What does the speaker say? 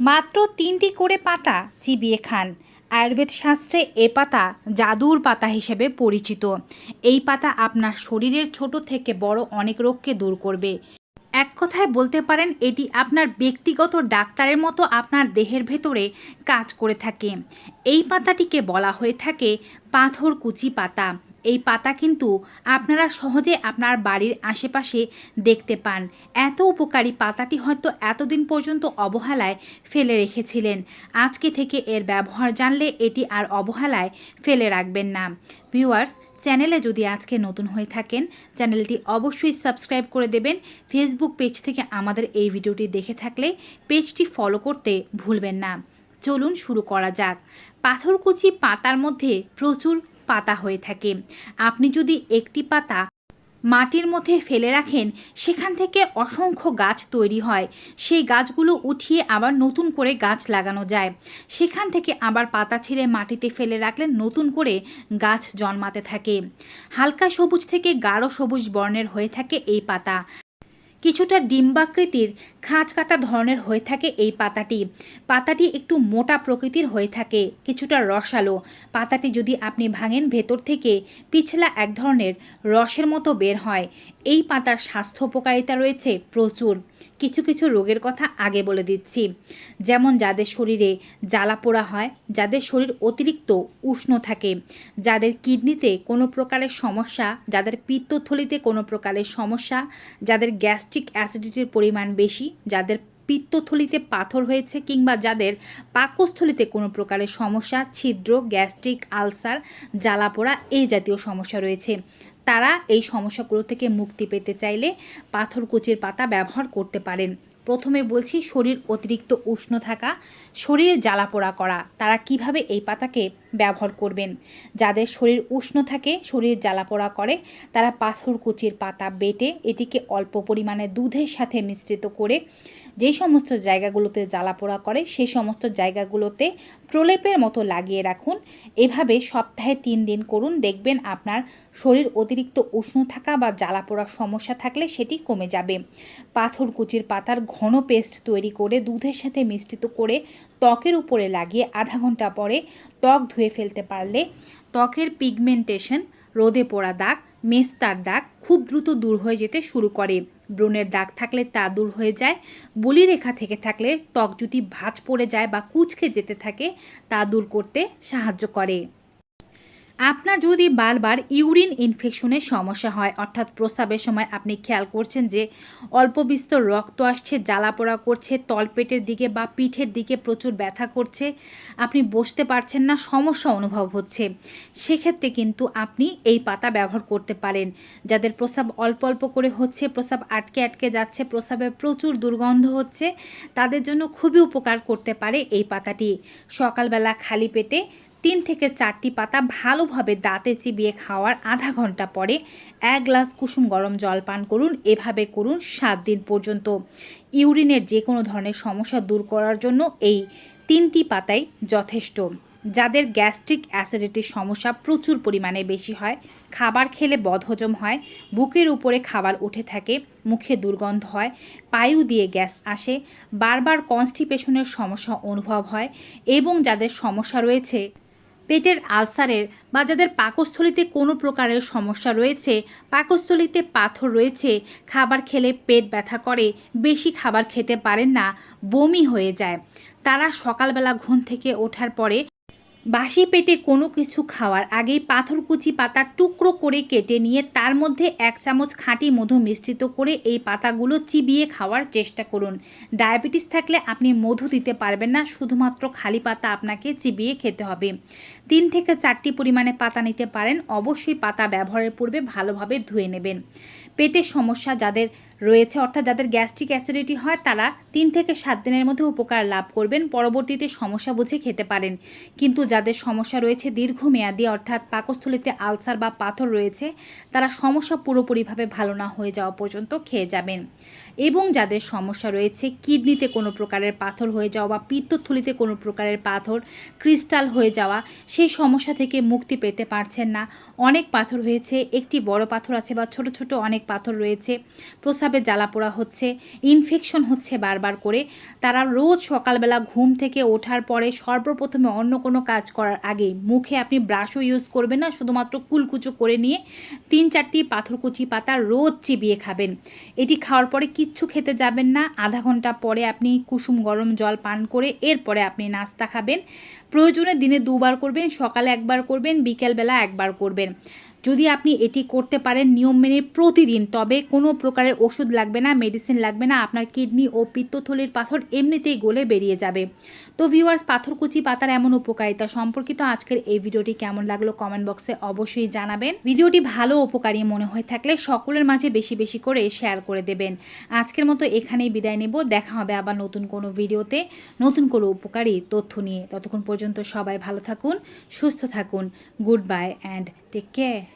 মাত্র তিনটি করে পাতা চিবিয়ে খান। আয়ুর্বেদ শাস্ত্রে এ পাতা জাদুর পাতা হিসেবে পরিচিত। এই পাতা আপনার শরীরের ছোট থেকে বড় অনেক রোগকে দূর করবে। এক কথায় বলতে পারেন, এটি আপনার ব্যক্তিগত ডাক্তারের মতো আপনার দেহের ভেতরে কাজ করে থাকে। এই পাতাটিকে বলা হয়ে থাকে পাথর কুচি পাতা। এই পাতা কিন্তু আপনারা সহজে আপনার বাড়ির আশেপাশে দেখতে পান। এত উপকারী পাতাটি হয়তো এতদিন পর্যন্ত অবহেলায় ফেলে রেখেছিলেন। আজকে থেকে এর ব্যবহার জানলে এটি আর অবহেলায় ফেলে রাখবেন না। ভিউয়ার্স, চ্যানেলে যদি আজকে নতুন হয়ে থাকেন, চ্যানেলটি অবশ্যই সাবস্ক্রাইব করে দেবেন। ফেসবুক পেজ থেকে আমাদের এই ভিডিওটি দেখে থাকলে পেজটি ফলো করতে ভুলবেন না। চলুন শুরু করা যাক। পাথরকুচি পাতার মধ্যে প্রচুর পাতা হয়ে থাকে। আপনি যদি একটি পাতা মাটির মধ্যে ফেলে রাখেন, সেখান থেকে অসংখ্য গাছ তৈরি হয়। সেই গাছগুলো উঠিয়ে আবার নতুন করে গাছ লাগানো যায়। সেখান থেকে আবার পাতা ছিঁড়ে মাটিতে ফেলে রাখলে নতুন করে গাছ জন্মাতে থাকে। হালকা সবুজ থেকে গাঢ় সবুজ বর্ণের হয়ে থাকে এই পাতা। কিছুটা ডিম্বাকৃতির খাঁজ কাটা ধরনের হয়ে থাকে এই পাতাটি। পাতাটি একটু মোটা প্রকৃতির হয়ে থাকে, কিছুটা রসালো। পাতাটি যদি আপনি ভাঙেন ভেতর থেকে, পিছলা এক ধরনের রসের মতো বের হয়। এই পাতার স্বাস্থ্য উপকারিতা রয়েছে প্রচুর। কিছু কিছু রোগের কথা আগে বলে দিচ্ছি। যেমন যাদের শরীরে জ্বালা পোড়া হয়, যাদের শরীর অতিরিক্ত উষ্ণ থাকে, যাদের কিডনিতে কোনো প্রকারের সমস্যা, যাদের পিত্তথলিতে কোনো প্রকারের সমস্যা, যাদের গ্যাস্ট্রিক অ্যাসিডিটির পরিমাণ বেশি, যাদের পিত্তথলিতে পাথর হয়েছে কিংবা যাদের পাকস্থলিতে কোনো প্রকারের সমস্যা, ছিদ্র, গ্যাস্ট্রিক, আলসার, জ্বালা পোড়া এই জাতীয় সমস্যা রয়েছে। তারা এই সমস্যাগুলো থেকে মুক্তি পেতে চাইলে পাথরকুচির পাতা ব্যবহার করতে পারেন। প্রথমে বলছি শরীর অতিরিক্ত উষ্ণ থাকা, শরীরে জ্বালাপোড়া করা। তারা কীভাবে এই পাতাকে ব্যবহার করবেন। যাদের শরীর উষ্ণ থাকে, শরীর জ্বালা পোড়া করে, তারা পাথরকুচির পাতা বেটে এটিকে অল্প পরিমাণে দুধের সাথে মিশ্রিত করে যেই সমস্ত জায়গাগুলোতে জ্বালা পোড়া করে সেই সমস্ত জায়গাগুলোতে প্রলেপের মতো লাগিয়ে রাখুন। এভাবে সপ্তাহে তিন দিন করুন। দেখবেন আপনার শরীর অতিরিক্ত উষ্ণ থাকা বা জ্বালা পোড়ার সমস্যা থাকলে সেটি কমে যাবে। পাথরকুচির পাতার ঘন পেস্ট তৈরি করে দুধের সাথে মিশ্রিত করে ত্বকের উপরে লাগিয়ে আধা ঘণ্টা পরে ত্বক ধুয়ে ফেলতে পারলে ত্বকের পিগমেন্টেশন রোদে পোড়া দাগ, মেস্তার দাগ খুব দ্রুত দূর হয়ে যেতে শুরু করে। ব্রণের দাগ থাকলে তা দূর হয়ে যায়। বলি রেখা থেকে থাকলে ত্বক যদি ভাঁজ পড়ে যায় বা কুচকে যেতে থাকে, তা দূর করতে সাহায্য করে। আপনার যদি বারবার ইউরিন ইনফেকশনের সমস্যা হয়, অর্থাৎ প্রস্রাবের সময় আপনি খেয়াল করছেন যে অল্প বিস্তর রক্ত আসছে, জ্বালা পোড়া করছে, তলপেটের দিকে বা পিঠের দিকে প্রচুর ব্যথা করছে, আপনি বসতে পারছেন না, সমস্যা অনুভব হচ্ছে, সেক্ষেত্রে কিন্তু আপনি এই পাতা ব্যবহার করতে পারেন। যাদের প্রস্রাব অল্প অল্প করে হচ্ছে, প্রস্রাব আটকে আটকে যাচ্ছে, প্রস্রাবে প্রচুর দুর্গন্ধ হচ্ছে, তাদের জন্য খুবই উপকার করতে পারে এই পাতাটি। সকালবেলা খালি পেটে তিন থেকে চারটি পাতা ভালোভাবে দাঁতে চিবিয়ে খাওয়ার আধা ঘণ্টা পরে এক গ্লাস কুসুম গরম জল পান করুন, এভাবে করুন সাত দিন পর্যন্ত। ইউরিনের যে কোনো ধরনের সমস্যা দূর করার জন্য এই তিনটি পাতাই যথেষ্ট। যাদের গ্যাস্ট্রিক অ্যাসিডিটির সমস্যা প্রচুর পরিমাণে বেশি হয়, খাবার খেলে বদহজম হয়, বুকের উপরে খাবার উঠে থাকে, মুখে দুর্গন্ধ হয় পায়ু দিয়ে গ্যাস আসে, বারবার কনস্টিপেশনের সমস্যা অনুভব হয় এবং যাদের সমস্যা রয়েছে পেটের আলসারের বা যাদের পাকস্থলিতে কোনো প্রকারের সমস্যা রয়েছে, পাকস্থলিতে পাথর রয়েছে, খাবার খেলে পেট ব্যথা করে, বেশি খাবার খেতে পারেন না, বমি হয়ে যায়। তারা সকালবেলা ঘুম থেকে ওঠার পরে বাসি পেটে কোনো কিছু খাওয়ার আগেই পাথরকুচি পাতা টুকরো করে কেটে নিয়ে তার মধ্যে এক চামচ খাঁটি মধু মিশ্রিত করে এই পাতাগুলো চিবিয়ে খাওয়ার চেষ্টা করুন। ডায়াবেটিস থাকলে আপনি মধু দিতে পারবেন না, শুধুমাত্র খালি পাতা আপনাকে চিবিয়ে খেতে হবে। তিন থেকে চারটি পরিমাণে পাতা নিতে পারেন, অবশ্যই পাতা ব্যবহারের পূর্বে ভালোভাবে ধুয়ে নেবেন। পেটের সমস্যা যাদের রয়েছে, অর্থাৎ যাদের গ্যাস্ট্রিক অ্যাসিডিটি হয়, তারা তিন থেকে সাত দিনের মধ্যে উপকার লাভ করবেন, পরবর্তীতে সমস্যা বুঝে খেতে পারেন। কিন্তু যাদের সমস্যা রয়েছে দীর্ঘমেয়াদী, অর্থাৎ পাকস্থলিতে আলসার বা পাথর রয়েছে, তারা সমস্যা পুরোপুরিভাবে ভালো না হয়ে যাওয়া পর্যন্ত খেয়ে যাবেন। এবং যাদের সমস্যা রয়েছে, কিডনিতে কোনো প্রকারের পাথর হয়ে যাওয়া বা পিত্তথলিতে কোনো প্রকারের পাথর, ক্রিস্টাল হয়ে যাওয়া, সেই সমস্যা থেকে মুক্তি পেতে পারছেন না। অনেক পাথর হয়েছে, একটি বড় পাথর আছে বা ছোট ছোট অনেক পাথর রয়েছে, প্রস্রাবে জ্বালা পোড়া হচ্ছে ইনফেকশন হচ্ছে বারবার করে। তারা রোজ সকালবেলা ঘুম থেকে ওঠার পরে সর্বপ্রথমে অন্য কোনো কাজ করার আগে মুখে আপনি ব্রাশও ইউজ করবেন না, শুধুমাত্র কুলকুচো করে নিয়ে তিন চারটি পাথরকুচি পাতা রোজ চিবিয়ে খাবেন। এটি খাওয়ার পরে কিচ্ছু খেতে যাবেন না। আধা ঘণ্টা পরে আপনি কুসুম গরম জল পান করে এরপরে আপনি নাস্তা খাবেন। প্রয়োজনে দিনে দুবার করবেন, সকালে একবার করবেন, বিকেলবেলা একবার করবেন। যদি আপনি এটি করতে পারেন, নিয়ম মেনে প্রতিদিন, তবে কোনো প্রকারের ওষুধ লাগবে না মেডিসিন লাগবে না, আপনার কিডনি ও পিত্তথলির পাথর এমনিতেই গলে বেরিয়ে যাবে। তো ভিউয়ার্স পাথরকুচি পাতার এমন উপকারিতা সম্পর্কিত আজকের এই ভিডিওটি কেমন লাগল কমেন্ট বক্সে অবশ্যই জানাবেন। ভিডিওটি ভালো উপকারী মনে হয়ে থাকলে সকলের মাঝে বেশি বেশি করে শেয়ার করে দেবেন। আজকের মতো এখানেই বিদায় নেব, দেখা হবে আবার নতুন কোনো ভিডিওতে নতুন কোনো উপকারী তথ্য নিয়ে। ততক্ষণ পর্যন্ত সবাই ভালো থাকুন, সুস্থ থাকুন goodbye and take care